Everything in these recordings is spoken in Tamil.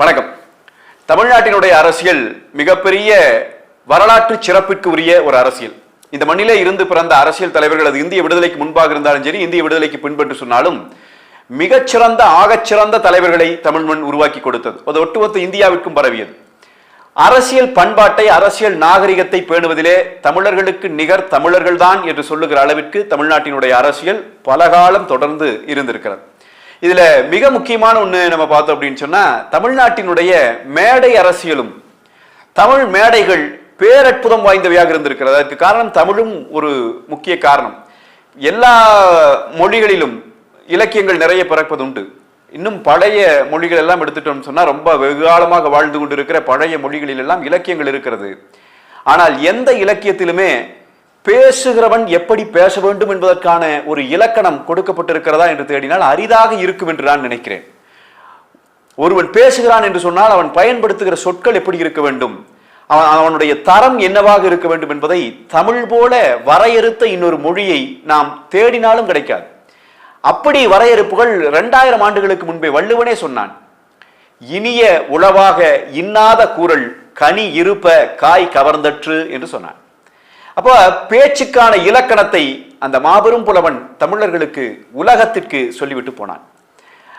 வணக்கம். தமிழ்நாட்டினுடைய அரசியல் மிகப்பெரிய வரலாற்று சிறப்பிற்கு உரிய ஒரு அரசியல். இந்த மண்ணிலே இருந்து பிறந்த அரசியல் தலைவர்கள் அது இந்திய விடுதலைக்கு முன்பாக இருந்தாலும் சரி இந்திய விடுதலைக்கு பின்பற்று சொன்னாலும் மிகச்சிறந்த ஆகச்சிறந்த தலைவர்களை தமிழ் மண் உருவாக்கி கொடுத்தது. அது ஒட்டுமொத்த இந்தியாவிற்கும் பரவியது. அரசியல் பண்பாட்டை அரசியல் நாகரிகத்தை பேணுவதிலே தமிழர்களுக்கு நிகர் தமிழர்கள்தான் என்று சொல்லுகிற அளவிற்கு தமிழ்நாட்டினுடைய அரசியல் பலகாலம் தொடர்ந்து இருந்திருக்கிறது. இதுல மிக முக்கியமான ஒன்று நம்ம பார்த்தோம் அப்படின்னு சொன்னா தமிழ்நாட்டினுடைய மேடை அரசியலும் தமிழ் மேடைகள் பேரற்புதம் வாய்ந்தவையாக இருந்திருக்கிறது. அதற்கு காரணம் தமிழும் ஒரு முக்கிய காரணம். எல்லா மொழிகளிலும் இலக்கியங்கள் நிறைய பிறப்பதுண்டு. இன்னும் பழைய மொழிகள் எல்லாம் எடுத்துட்டோம்னு சொன்னால் ரொம்ப வெகு காலமாக வாழ்ந்து கொண்டிருக்கிற பழைய மொழிகளில் எல்லாம் இலக்கியங்கள் இருக்கிறது. ஆனால் எந்த இலக்கியத்திலுமே பேசுகிறவன் எப்படி பேச வேண்டும் என்பதற்கான ஒரு இலக்கணம் கொடுக்கப்பட்டிருக்கிறதா என்று தேடினால் அரிதாக இருக்கும் என்று நான் நினைக்கிறேன். ஒருவன் பேசுகிறான் என்று சொன்னால் அவன் பயன்படுத்துகிற சொற்கள் எப்படி இருக்க வேண்டும்? அவன் அவனுடைய தரம் என்னவாக இருக்க வேண்டும் என்பதை தமிழ் போல வரையறுத்த இன்னொரு மொழியை நாம் தேடினாலும் கிடைக்காது. அப்படி வரையறுப்புகள் இரண்டாயிரம் ஆண்டுகளுக்கு முன்பே வள்ளுவனே சொன்னான். இனிய உளவாக இன்னாத கூறல் கனி இருப்ப காய் கவர்ந்தற்று என்று சொன்னான். அப்போ பேச்சுக்கான இலக்கணத்தை அந்த மாபெரும் புலவன் தமிழர்களுக்கு உலகத்திற்கு சொல்லிவிட்டு போனான்.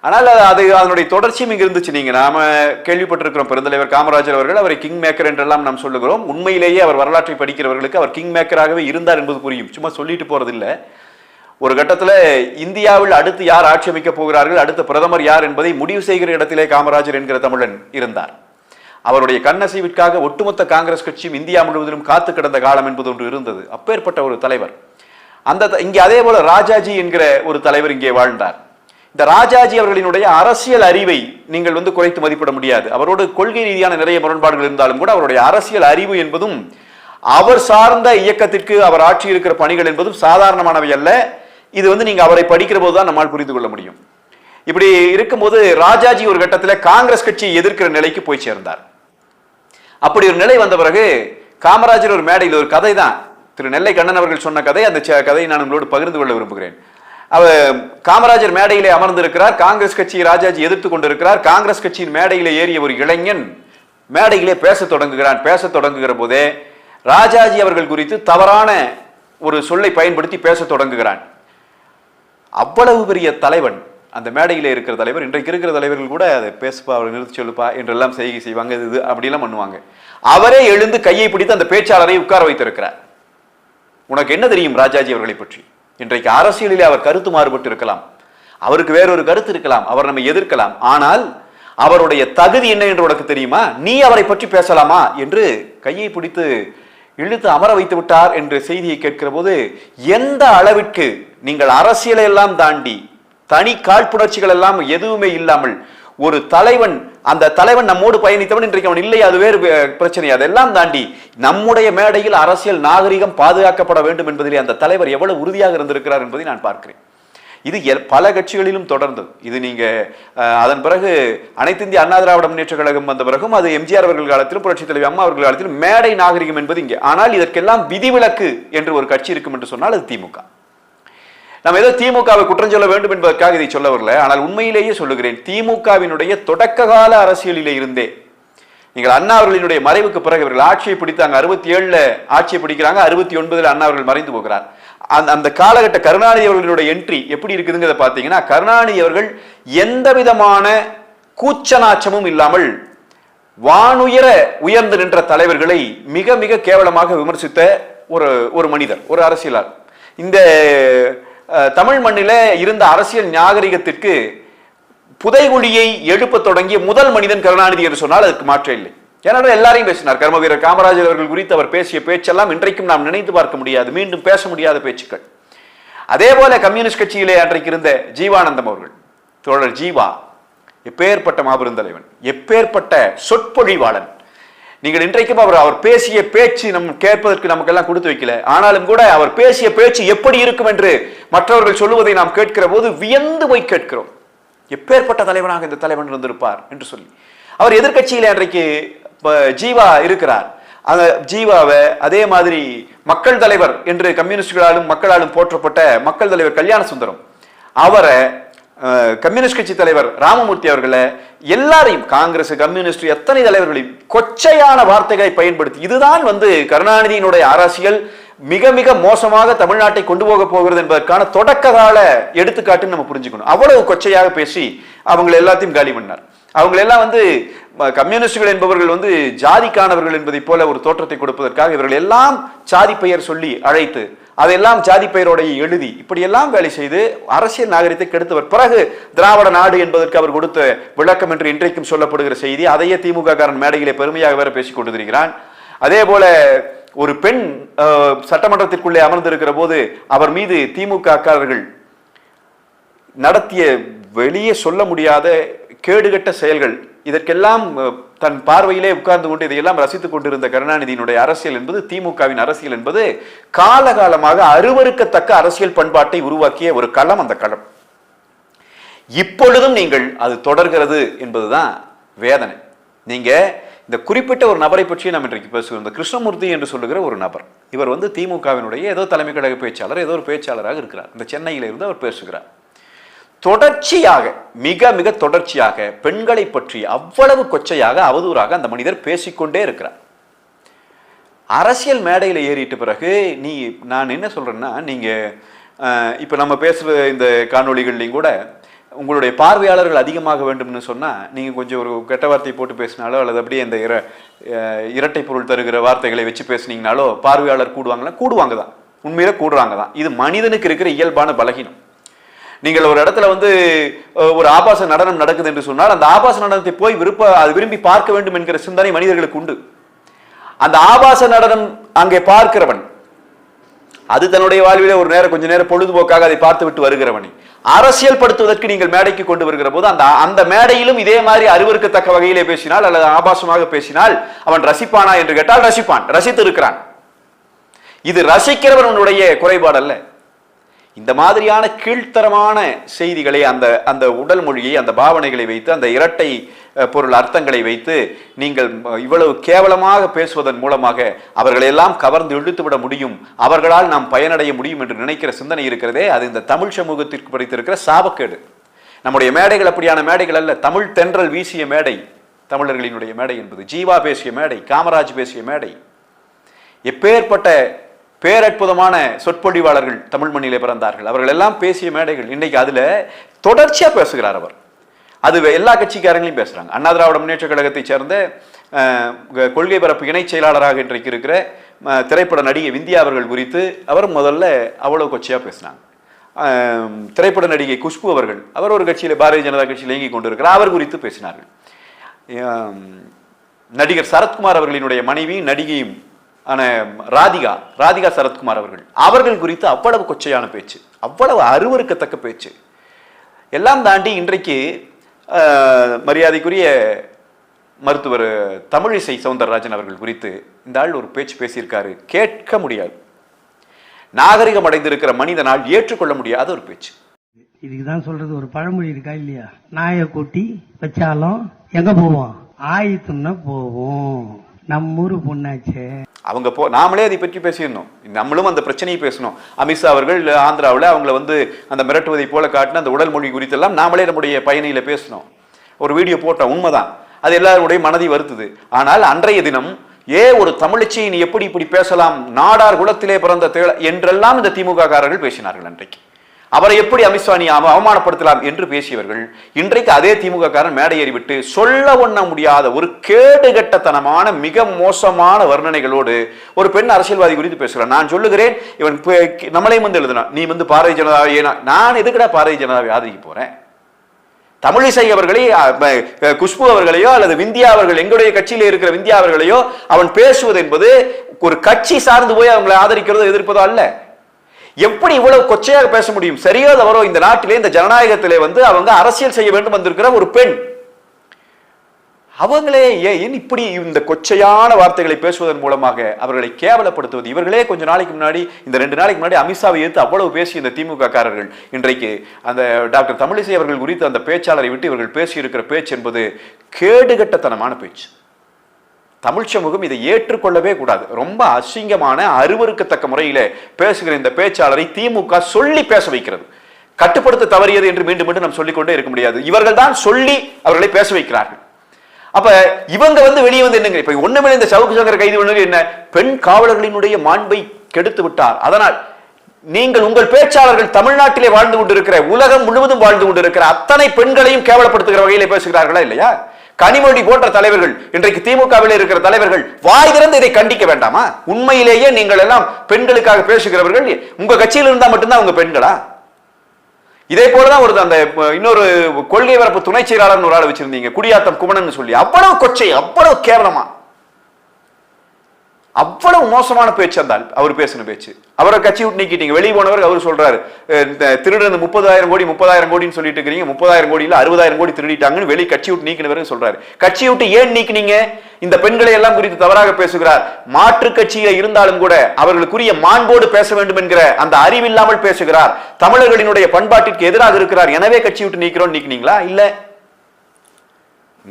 ஆனால் அது- அதனுடைய தொடர்ச்சியும் இங்கே இருந்துச்சு. நீங்கள் நாம கேள்விப்பட்டிருக்கிறோம். பெருந்தலைவர் காமராஜர் அவர்கள் அவரை கிங் மேக்கர் என்றெல்லாம் நாம் சொல்லுகிறோம். உண்மையிலேயே அவர் வரலாற்றை படிக்கிறவர்களுக்கு அவர் கிங் மேக்கராகவே இருந்தார் என்பது புரியும். சும்மா சொல்லிட்டு போறதில்லை. ஒரு கட்டத்தில் இந்தியாவில் அடுத்து யார் ஆட்சி அமைக்கப் போகிறார்கள் அடுத்த பிரதமர் யார் என்பதை முடிவு செய்கிற இடத்திலே காமராஜர் என்கிற தமிழன் இருந்தார். அவருடைய கண்ணசைவிற்காக ஒட்டுமொத்த காங்கிரஸ் கட்சியும் இந்தியா முழுவதிலும் காத்து கிடந்த காலம் என்பது ஒன்று இருந்தது. அப்பேற்பட்ட ஒரு தலைவர். அந்த த- இங்கே அதே போல ராஜாஜி என்கிற ஒரு தலைவர் இங்கே வாழ்ந்தார். இந்த ராஜாஜி அவர்களினுடைய அரசியல் அறிவை நீங்கள் வந்து குறைத்து மதிப்பிட முடியாது. அவரோடு கொள்கை ரீதியான நிறைய முரண்பாடுகள் இருந்தாலும் கூட அவருடைய அரசியல் அறிவு என்பதும் அவர் சார்ந்த இயக்கத்திற்கு அவர் ஆட்சி இருக்கிற பணிகள் என்பதும் சாதாரணமானவை அல்ல. இது வந்து நீங்க அவரை படிக்கிற போது தான் நம்மால் புரிந்து கொள்ள முடியும். இப்படி இருக்கும்போது ராஜாஜி ஒரு கட்டத்தில் காங்கிரஸ் கட்சியை எதிர்க்கிற நிலைக்கு போய் சேர்ந்தார். அப்படி ஒரு நிலை வந்த பிறகு காமராஜர் ஒரு மேடையில் ஒரு கதை தான் திரு நெல்லை கண்ணன் அவர்கள் சொன்ன கதை அந்த ச- கதையை நான் உங்களோடு பகிர்ந்து கொள்ள விரும்புகிறேன். அவர் காமராஜர் மேடையிலே அமர்ந்திருக்கிறார் காங்கிரஸ் கட்சியை ராஜாஜி எதிர்த்து கொண்டிருக்கிறார். காங்கிரஸ் கட்சியின் மேடையிலே ஏறிய ஒரு இளைஞன் மேடையிலே பேச தொடங்குகிறான். பேச தொடங்குகிற போதே ராஜாஜி அவர்கள் குறித்து தவறான ஒரு சொல்லை பயன்படுத்தி பேசத் தொடங்குகிறான். அவ்வளவு பெரிய தலைவன் அந்த மேடையில் இருக்கிற தலைவர் இன்றைக்கு இருக்கிற தலைவர்கள் கூட அதை பேசுப்பா அவரை நிறுத்தி சொல்லுப்பா என்றெல்லாம் செய்கை செய்வாங்க இது அப்படிலாம் பண்ணுவாங்க. அவரே எழுந்து கையை பிடித்து அந்த பேச்சாளரை உட்கார வைத்திருக்கிறார். உனக்கு என்ன தெரியும் ராஜாஜி அவர்களை பற்றி? இன்றைக்கு அரசியலிலே அவர் கருத்து மாறுபட்டு இருக்கலாம். அவருக்கு வேறொரு கருத்து இருக்கலாம் அவர் நம்ம எதிர்க்கலாம். ஆனால் அவருடைய தகுதி என்ன என்று உனக்கு தெரியுமா? நீ அவரை பற்றி பேசலாமா? என்று கையை பிடித்து இழுத்து அமர வைத்து விட்டார் என்ற செய்தியை கேட்கிற போது எந்த அளவிற்கு நீங்கள் அரசியலை எல்லாம் தாண்டி தனி காழ்ப்புணர்ச்சிகள் எல்லாம் எதுவுமே இல்லாமல் ஒரு தலைவன் அந்த தலைவன் நம்மோடு பயணித்தவன் இன்றைக்கு அவன் இல்லை அது வேறு பிரச்சனை. அதெல்லாம் தாண்டி நம்முடைய மேடையில் அரசியல் நாகரிகம் பாதுகாக்கப்பட வேண்டும் என்பதிலே அந்த தலைவர் எவ்வளவு உறுதியாக இருந்திருக்கிறார் என்பதை நான் பார்க்கிறேன். இது பல கட்சிகளிலும் தொடர்ந்தது. இது நீங்க அதன் பிறகு அனைத்து இந்திய அண்ணா திராவிட முன்னேற்ற கழகம் வந்த பிறகும் அது எம்ஜிஆர் அவர்கள் காலத்திலும் புரட்சித் தலைவி அம்மா அவர்கள் காலத்திலும் மேடை நாகரிகம் என்பது இங்கே. ஆனால் இதற்கெல்லாம் விதிவிலக்கு என்று ஒரு கட்சி இருக்கும் என்று சொன்னால் அது திமுக. நம்ம ஏதோ திமுகவை குற்றம் சொல்ல வேண்டும் என்பதற்காக இதை சொல்ல வரல. ஆனால் உண்மையிலேயே சொல்லுகிறேன் திமுகவினுடைய தொடக்க கால அரசியலிலே இருந்தே நீங்கள் அண்ணா அவர்களினுடைய மறைவுக்கு பிறகு இவர்கள் ஆட்சியை பிடித்தாங்க. அறுபத்தி ஏழுல ஆட்சியை பிடிக்கிறாங்க. அறுபத்தி ஒன்பதுல அண்ணா அவர்கள் மறைந்து போகிறார். அந்த அந்த காலகட்ட கருணாநிதி அவர்களுடைய என்ட்ரி எப்படி இருக்குதுங்கிறத பார்த்தீங்கன்னா கருணாநிதி அவர்கள் எந்த விதமான கூச்சநாச்சமும் இல்லாமல் வானுயர உயர்ந்து நின்ற தலைவர்களை மிக மிக கேவலமாக விமர்சித்த ஒரு ஒரு மனிதர் ஒரு அரசியலார் இந்த தமிழ் மண்ணில் இருந்த அரசியல் நாகரிகத்திற்கு புதைகுழியை எழுப்பத் தொடங்கிய முதல் மனிதன் கருணாநிதி என்று சொன்னால் அதுக்கு மாற்றம் இல்லை. ஏன்னா எல்லாரையும் பேசினார். கர்ம வீரர் காமராஜர் அவர்கள் குறித்து அவர் பேசிய பேச்செல்லாம் இன்றைக்கும் நாம் நினைத்து பார்க்க முடியாது. மீண்டும் பேச முடியாத பேச்சுக்கள். அதே போல கம்யூனிஸ்ட் கட்சியிலே அன்றைக்கு இருந்த ஜீவானந்தம் அவர்கள் தோழர் ஜீவா எப்பேற்பட்ட மாபெரும் தலைவன் எப்பேற்பட்ட சொற்பொழிவாளன். நீங்கள் இன்றைக்கும் அவர் அவர் பேசிய பேச்சு நம் கேட்பதற்கு நமக்கெல்லாம் கொடுத்து வைக்கல. ஆனாலும் கூட அவர் பேசிய பேச்சு எப்படி இருக்கும் என்று மற்றவர்கள் சொல்லுவதை நாம் கேட்கிற போது வியந்து போய் கேட்கிறோம். எப்பேற்பட்ட தலைவனாக இந்த தலைவன் இருந்திருப்பார் என்று சொல்லி. அவர் எதிர்கட்சியில் அன்றைக்கு ஜீவா இருக்கிறார். அந்த ஜீவாவை அதே மாதிரி மக்கள் தலைவர் என்று கம்யூனிஸ்டுகளாலும் மக்களாலும் போற்றப்பட்ட மக்கள் தலைவர் கல்யாண சுந்தரம் அவரை கம்யூனிஸ்ட் கட்சி தலைவர் ராமமூர்த்தி அவர்களை எல்லாரையும் காங்கிரஸ் கம்யூனிஸ்ட் எத்தனை தலைவர்களையும் கொச்சையான வார்த்தைகளை பயன்படுத்தி இதுதான் வந்து கருணாநிதியினுடைய அரசியல் மிக மிக மோசமாக தமிழ்நாட்டை கொண்டு போக போகிறது என்பதற்கான தொடக்க கால எடுத்துக்காட்டுன்னு நம்ம புரிஞ்சுக்கணும். அவ்வளவு கொச்சையாக பேசி அவங்களை எல்லாத்தையும் காலி பண்ணார். அவங்களெல்லாம் வந்து கம்யூனிஸ்டுகள் என்பவர்கள் வந்து ஜாதிக்கானவர்கள் என்பதை போல ஒரு தோற்றத்தை கொடுப்பதற்காக இவர்கள் எல்லாம் சாதி பெயர் சொல்லி அழைத்து அதையெல்லாம் ஜாதி பெயரோடைய எழுதி இப்படியெல்லாம் வேலை செய்து அரசியல் நாகரிகத்தை கெடுத்தவர். பிறகு திராவிட நாடு என்பதற்கு அவர் கொடுத்த விளக்கம் என்று இன்றைக்கும் சொல்லப்படுகிற செய்தி அதையே திமுக காரன் மேடையிலே பெருமையாக வேற பேசிக் கொண்டிருக்கிறான். அதே போல ஒரு பெண் அஹ், சட்டமன்றத்திற்குள்ளே அமர்ந்திருக்கிற போது அவர் மீது திமுக காரர்கள் நடத்திய வெளியே சொல்ல முடியாத கேடுகட்ட செயல்கள். இதற்கெல்லாம் தன் பார்வையிலே உட்கார்ந்து கொண்டு இதையெல்லாம் ரசித்துக் கொண்டிருந்த கருணாநிதியினுடைய அரசியல் என்பது திமுகவின் அரசியல் என்பது காலகாலமாக அருவருக்கத்தக்க அரசியல் பண்பாட்டை உருவாக்கிய ஒரு களம் அந்த களம். இப்பொழுதும் நீங்கள் அது தொடர்கிறது என்பதுதான் வேதனை. நீங்க இந்த குறிப்பிட்ட ஒரு நபரை பற்றி நாம் இன்றைக்கு பேசுகிறோம் இந்த கிருஷ்ணமூர்த்தி என்று சொல்லுகிற ஒரு நபர். இவர் வந்து திமுகவினுடைய ஏதோ தலைமை கழக பேச்சாளர் ஏதோ ஒரு பேச்சாளராக இருக்கிறார். இந்த சென்னையில் இருந்து அவர் பேசுகிறார். தொடர்ச்சியாக மிக மிக தொடர்ச்சியாக பெண்களை பற்றி அவ்வளவு கொச்சையாக அவதூறாக அந்த மனிதர் பேசிக்கொண்டே இருக்கிறார். அரசியல் மேடையில் ஏறிட்ட பிறகு நீ நான் என்ன சொல்றேன்னா நீங்கள் இப்போ நம்ம பேசுகிற இந்த காணொளிகள்லையும் கூட உங்களுடைய பார்வையாளர்கள் அதிகமாக வேண்டும்னு சொன்னால் நீங்கள் கொஞ்சம் ஒரு கெட்ட வார்த்தையை போட்டு பேசினாலோ அல்லது அப்படியே இந்த இர இரட்டை பொருள் தருகிற வார்த்தைகளை வச்சு பேசுனீங்கனாலோ பார்வையாளர் கூடுவாங்களா? கூடுவாங்க தான். உண்மையில கூடுறாங்க தான். இது மனிதனுக்கு இருக்கிற இயல்பான பலகீனம். நீங்கள் ஒரு இடத்துல வந்து ஒரு ஆபாச நடனம் நடக்குது என்று சொன்னால் அந்த ஆபாச நடனத்தை போய் விருப்ப அது விரும்பி பார்க்க வேண்டும் என்கிற சிந்தனை மனிதர்களுக்கு உண்டு. அந்த ஆபாச நடனம் அங்கே பார்க்கிறவன் அது தன்னுடைய வாழ்வில் ஒரு நேரம் கொஞ்ச நேரம் பொழுதுபோக்காக அதை பார்த்து விட்டு வருகிறவனை. அரசியல் படுத்துவதற்கு நீங்கள் மேடைக்கு கொண்டு வருகிற போது அந்த அந்த மேடையிலும் இதே மாதிரி அருவருக்கத்தக்க வகையிலே பேசினால் அல்லது ஆபாசமாக பேசினால் அவன் ரசிப்பானா என்று கேட்டால் ரசிப்பான் ரசித்து இருக்கிறான் இது ரசிக்கிறவனுடைய குறைபாடு அல்ல இந்த மாதிரியான கீழ்த்தரமான செய்திகளை அந்த அந்த உடல் மொழியை அந்த பாவனைகளை வைத்து அந்த இரட்டை பொருள் அர்த்தங்களை வைத்து நீங்கள் இவ்வளவு கேவலமாக பேசுவதன் மூலமாக அவர்களெல்லாம் கவர்ந்து இழுத்து விட முடியும். அவர்களால் நாம் பயனடைய முடியும் என்று நினைக்கிற சிந்தனை இருக்கிறதே அது இந்த தமிழ் சமூகத்திற்கு படித்திருக்கிற சாபக்கேடு. நம்முடைய மேடைகள் அப்படியான மேடைகள் அல்ல தமிழ் தென்றல் வீசிய மேடை. தமிழர்களினுடைய மேடை என்பது ஜீவா பேசிய மேடை காமராஜ் பேசிய மேடை. எப்பேற்பட்ட பேரற்புதமான சொற்பொழிவாளர்கள் தமிழ் மண்ணிலே பிறந்தார்கள். அவர்கள் எல்லாம் பேசிய மேடைகள். இன்னைக்கு அதில் தொடர்ச்சியாக பேசுகிறார் அவர். அது எல்லா கட்சிக்காரங்களையும் பேசுகிறாங்க அண்ணா திராவிட முன்னேற்ற கழகத்தைச் சேர்ந்த க- கொள்கை பரப்பு இணைச் செயலாளராக இன்றைக்கு இருக்கிற திரைப்பட நடிகை விந்தியா அவர்கள் குறித்து அவர் முதல்ல அவ்வளோ கொச்சையாக பேசினாங்க. திரைப்பட நடிகை குஷ்பு அவர்கள் அவர் ஒரு கட்சியில் பாரதிய ஜனதா கட்சியில் இயங்கி கொண்டிருக்கிறார். அவர் குறித்து பேசினார்கள். நடிகர் சரத்குமார் அவர்களினுடைய மனைவி நடிகையும் ஆன ராதிகா ராதிகா சரத்குமார் அவர்கள். அவர்கள் குறித்து அவ்வளவு கொச்சையான பேச்சு அவ்வளவு அருவருக்கத்தக்க பேச்சு. எல்லாம் தாண்டி இன்றைக்கு மரியாதைக்குரிய மருத்துவர் தமிழிசை சவுந்தரராஜன் அவர்கள் குறித்து இந்த ஆள் ஒரு பேச்சு பேசியிருக்காரு. கேட்க முடியாது. நாகரிகம் அடைந்திருக்கிற மனிதனால் ஏற்றுக்கொள்ள முடியாத. ஒரு பேச்சு. இதுக்கு தான் சொல்றது ஒரு பழமொழி இருக்கா இல்லையா? நாயை கூட்டி வச்சாலும் எங்க போவோம்? ஆயித்தும்னா போவோம். நம்ம ஊரு பொண்ணாச்சே. அவங்க போ நாமளே அதை பற்றி பேசியிருந்தோம். நம்மளும் அந்த பிரச்சனையை பேசணும் அமித்ஷா அவர்கள் ஆந்திராவில் அவங்கள வந்து அந்த மிரட்டுவதை போல காட்டின அந்த உடல் மொழி குறித்தெல்லாம் நாமளே நம்முடைய பயணியில் பேசணும் ஒரு வீடியோ போட்டோம் உண்மைதான். அது எல்லாருடைய மனதை வருத்துது. ஆனால் அன்றைய தினம் ஏ ஒரு தமிழச்சியை நீ எப்படி இப்படி பேசலாம் நாடார் குலத்திலே பிறந்த தேழ என்றெல்லாம் இந்த திமுக காரர்கள் பேசினார்கள் அன்றைக்கு. அவரை எப்படி அமித்ஷா நீ அவமானப்படுத்தலாம் என்று பேசியவர்கள் இன்றைக்கு அதே திமுக காரன் மேடை ஏறிவிட்டு சொல்ல ஒண்ண முடியாத ஒரு கேடுகட்டத்தனமான மிக மோசமான வர்ணனைகளோடு ஒரு பெண் அரசியல்வாதி குறித்து பேசுகிறான். நான் சொல்லுகிறேன் இவன் பே- நம்மளையும் வந்து எழுதுனா நீ வந்து பாரதிய ஜனதாவை ஏன்னா நான் எதுக்குடா பாரதிய ஜனதாவை ஆதரிக்க போறேன்? தமிழிசை அவர்களை குஷ்பு அவர்களையோ அல்லது விந்தியா அவர்கள் எங்களுடைய கட்சியில் இருக்கிற விந்தியா அவர்களையோ அவன் பேசுவது என்பது ஒரு கட்சி சார்ந்து போய் அவங்களை ஆதரிக்கிறதோ எதிர்ப்பதோ அல்ல. எப்படி இவ்வளவு கொச்சையாக பேச முடியும்? சரியோ தவறோ இந்த நாட்டிலே இந்த ஜனநாயகத்திலே வந்து அவங்க அரசியல் செய்ய வேண்டும் வந்திருக்கிற ஒரு பெண். அவங்களே ஏன் இப்படி இந்த கொச்சையான வார்த்தைகளை பேசுவதன் மூலமாக அவர்களை கேவலப்படுத்துவது? இவர்களே கொஞ்ச நாளைக்கு முன்னாடி இந்த ரெண்டு நாளைக்கு முன்னாடி அமித்ஷாவை எடுத்து அவ்வளவு பேசி இந்த திமுக காரர்கள் இன்றைக்கு அந்த டாக்டர் தமிழிசை அவர்கள் குறித்து அந்த பேச்சாளரை விட்டு இவர்கள் பேசியிருக்கிற பேச்சு என்பது கேடுகட்டத்தனமான பேச்சு. தமிழ் சமூகம் இதை ஏற்றுக்கொள்ளவே கூடாது. ரொம்ப அசிங்கமான அருவருக்கத்தக்க முறையில் பேசுகிற இந்த பேச்சாளரை திமுக சொல்லி பேச வைக்கிறது. கட்டுப்படுத்த தவறியது என்று மீண்டும் மீண்டும் நாம் சொல்லிக்கொண்டே இருக்க முடியாது. இவர்கள் தான் சொல்லி அவர்களை பேச வைக்கிறார்கள். அப்ப இவங்க வந்து வெளியே வந்து என்னங்க? இப்ப ஒண்ணுமே இந்த சவுக்கு சங்கர் கைது பண்ணது என்ன? பெண் காவலர்களினுடைய மாண்பை கெடுத்து விட்டார். அதனால் நீங்கள் உங்கள் பேச்சாளர்கள் தமிழ்நாட்டிலே வாழ்ந்து கொண்டிருக்கிற உலகம் முழுவதும் வாழ்ந்து கொண்டிருக்கிற அத்தனை பெண்களையும் கேவலப்படுத்துகிற வகையில் பேசுகிறார்களா இல்லையா? கனிமொழி போன்ற தலைவர்கள் இன்றைக்கு திமுகவில் இருக்கிற தலைவர்கள் வாய் திறந்து இதை கண்டிக்க வேண்டாமா? உண்மையிலேயே நீங்கள் எல்லாம் பெண்களுக்காக பேசுகிறவர்கள் உங்க கட்சியில் இருந்தா மட்டும்தான் உங்க பெண்களா? இதே போலதான் ஒரு அந்த இன்னொரு கொள்கை வரப்பு துணை செயலாளர் ஒரு ஆள் வச்சிருந்தீங்க குடியாத்தம் குமணன் சொல்லி. அவ்வளவு கொச்சை அவ்வளவு கேவலமா? அவ்வளவு மோசமான பேச்சு அந்த அவர் பேசின பேச்சு. அவரை கட்சி விட்டு நீக்கிட்டீங்க. வெளியே போனவர் அவர் சொல்றாரு திருடுறது இந்த முப்பதாயிரம் கோடி முப்பதாயிரம் கோடின்னு சொல்லிட்டு இருக்கிறீங்க. முப்பதாயிரம் கோடியில் அறுபதாயிரம் கோடி திருடிட்டாங்கன்னு வெளியே கட்சி விட்டு நீக்கினவர் சொல்றாரு. கட்சி விட்டு ஏன் நீக்கினீங்க? இந்த பெண்களை எல்லாம் குறித்து தவறாக பேசுகிறார். மாற்று கட்சியில இருந்தாலும் கூட அவர்களுக்குரிய மாண்போடு பேச வேண்டும் என்கிற அந்த அறிவில்லாமல் பேசுகிறார். தமிழர்களினுடைய பண்பாட்டிற்கு எதிராக இருக்கிறார். எனவே கட்சி விட்டு நீக்கிறோம் நீக்கினீங்களா? இல்ல.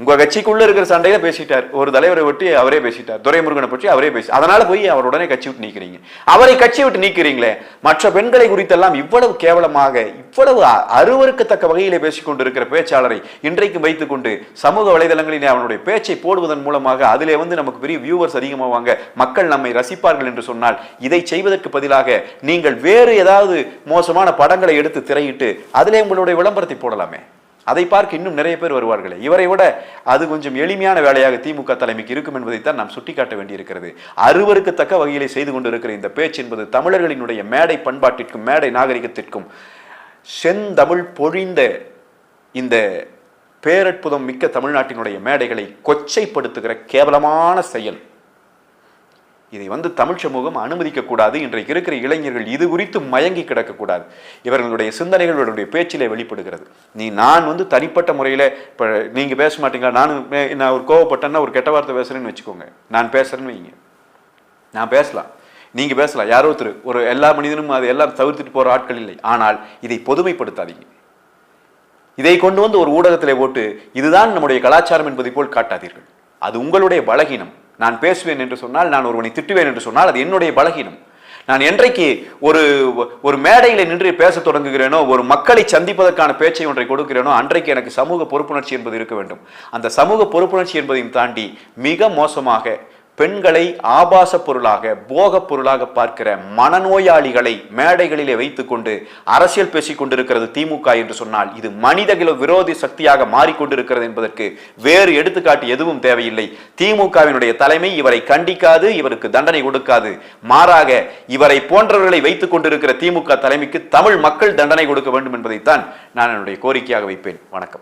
உங்க கட்சிக்குள்ள இருக்கிற சண்டையில பேசிட்டார். ஒரு தலைவரை ஒட்டி அவரே பேசிட்டார். துரைமுருகனை பற்றி அவரே பேசி அதனால போய் அவர் உடனே கட்சி விட்டு நீக்கிறீங்க. அவரை கட்சி விட்டு நீக்கிறீங்களே மற்ற பெண்களை குறித்தெல்லாம் இவ்வளவு கேவலமாக இவ்வளவு அருவருக்கத்தக்க வகையிலே பேசிக்கொண்டிருக்கிற பேச்சாளரை இன்றைக்கு வைத்துக் கொண்டு சமூக வலைதளங்களிலே அவனுடைய பேச்சை போடுவதன் மூலமாக அதிலே வந்து நமக்கு பெரிய வியூவர்ஸ் அதிகமாவாங்க. மக்கள் நம்மை ரசிப்பார்கள் என்று சொன்னால் இதை செய்வதற்கு பதிலாக நீங்கள் வேறு ஏதாவது மோசமான படங்களை எடுத்து திரையிட்டு அதிலே உங்களுடைய விளம்பரத்தை போடலாமே. அதை பார்க்க இன்னும் நிறைய பேர் வருவார்களே. இவரை விட அது கொஞ்சம் எளிமையான வேலையாக திமுக தலைமைக்கு இருக்கும் என்பதைத்தான் நாம் சுட்டிக்காட்ட வேண்டியிருக்கிறது. அருவருக்கத்தக்க வகையிலே செய்து கொண்டிருக்கிற இந்த பேச்சு என்பது தமிழர்களினுடைய மேடை பண்பாட்டிற்கும் மேடை நாகரிகத்திற்கும் செந்தமிழ் பொழிந்த இந்த பேரற்புதம் மிக்க தமிழ்நாட்டினுடைய மேடைகளை கொச்சைப்படுத்துகிற கேவலமான செயல். இதை வந்து தமிழ் சமூகம் அனுமதிக்கக்கூடாது இன்றைக்கு இருக்கிற இளைஞர்கள் இது குறித்து மயங்கி கிடக்கக்கூடாது இவர்களுடைய சிந்தனைகள் இவர்களுடைய பேச்சிலே வெளிப்படுகிறது. நீ நான் வந்து தனிப்பட்ட முறையில் இப்போ நீங்கள் பேச மாட்டீங்களா? நான் நான் ஒரு கோவப்பட்டேன்னா ஒரு கெட்ட வார்த்தை பேசுகிறேன்னு வச்சுக்கோங்க. நான் பேசுறேன்னு வைங்க. நான் பேசலாம். நீங்கள் பேசலாம். யாரோ ஒருத்தர் ஒரு எல்லா மனிதனும் அதை எல்லாம் தவிர்த்துட்டு போகிற ஆட்கள் இல்லை. ஆனால் இதை பொதுமைப்படுத்தாதீங்க. இதை கொண்டு வந்து ஒரு ஊடகத்தில் போட்டு இதுதான் நம்முடைய கலாச்சாரம் என்பதை போல் காட்டாதீர்கள். அது உங்களுடைய பலகீனம். நான் பேசுவேன் என்று சொன்னால் நான் ஒருவனை திட்டுவேன் என்று சொன்னால் அது என்னுடைய பலகீனம். நான் என்றைக்கு ஒரு ஒரு மேடையில் நின்று பேசத் தொடங்குகிறேனோ ஒரு மக்களை சந்திப்பதற்கான பேச்சை ஒன்றை கொடுக்கிறேனோ அன்றைக்கு எனக்கு சமூக பொறுப்புணர்ச்சி என்பது இருக்க வேண்டும். அந்த சமூக பொறுப்புணர்ச்சி என்பதையும் தாண்டி மிக மோசமாக பெண்களை ஆபாச பொருளாக போகப் பொருளாக பார்க்கிற மனநோயாளிகளை மேடைகளிலே வைத்துக்கொண்டு அரசியல் பேசிக் கொண்டிருக்கிறது திமுக என்று சொன்னால் இது மனிதகுல விரோதி சக்தியாக மாறிக்கொண்டிருக்கிறது என்பதற்கு வேறு எடுத்துக்காட்டு எதுவும் தேவையில்லை. திமுகவினுடைய தலைமை இவரை கண்டிக்காது இவருக்கு தண்டனை கொடுக்காது. மாறாக இவரை போன்றவர்களை வைத்துக் கொண்டிருக்கிற திமுக தலைமைக்கு தமிழ் மக்கள் தண்டனை கொடுக்க வேண்டும் என்பதைத்தான் நான் என்னுடைய கோரிக்கையாக வைப்பேன். வணக்கம்.